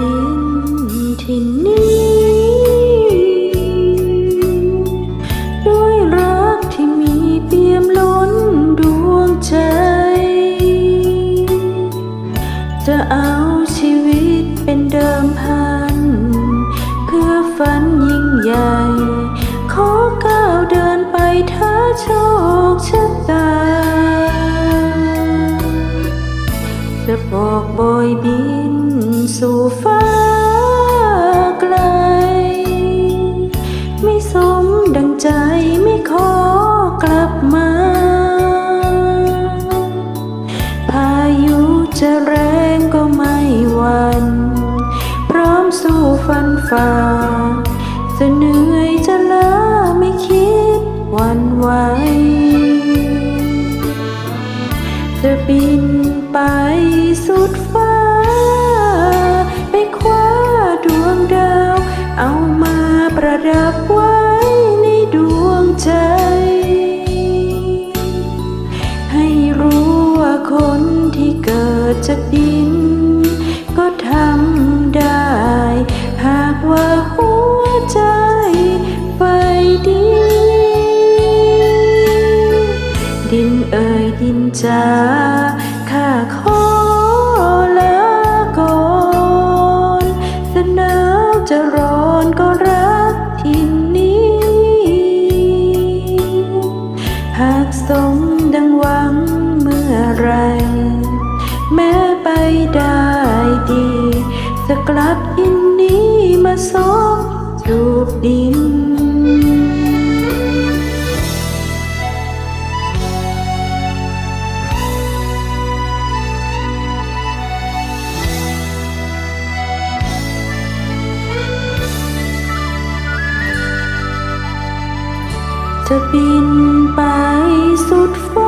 ดินที่นี้ด้วยรักที่มีเปี่ยมล้นดวงใจ จะเอาชีวิตเป็นเดิมพัน เพื่อฝันยิ่งใหญ่ ขอก้าวเดินไปท้าโชคชะตาจะบอกโบยบิน สู่ฟ้าไกล ไม่สมดังใจไม่ขอกลับมา พายุจะแรงก็ไม่หวันพร้อมสู้ฟันฝ่า จะเหนื่อยจะล้าไม่คิดหวันไหวจะบินไปสุดฟ้า จากดิน ก็ทำได้ หากว่าหัวใจไฟดี ดินเอ่ยดินจ้าข้าขอลาก่อนจะหนาวจะร้อนก็รักที่นี้ หากสมดังหวั กลับอินนี้มาสมจูบดิน จะบินไปสุดฟ้า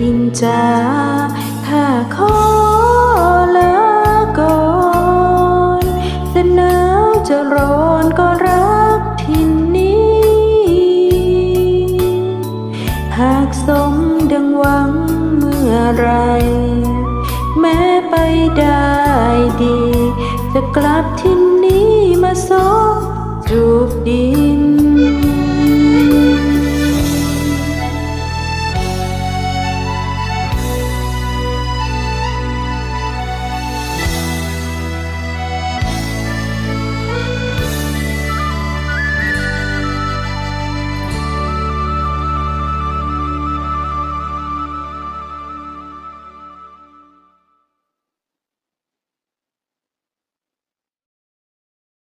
ดินจ้าข้าขอลาก่อนจะหนาวจะร้อนก็รักที่นี้ หากสมดังหวังเมื่อไร แม้ไปได้ดี จะกลับที่นี้มาสบจูบดิน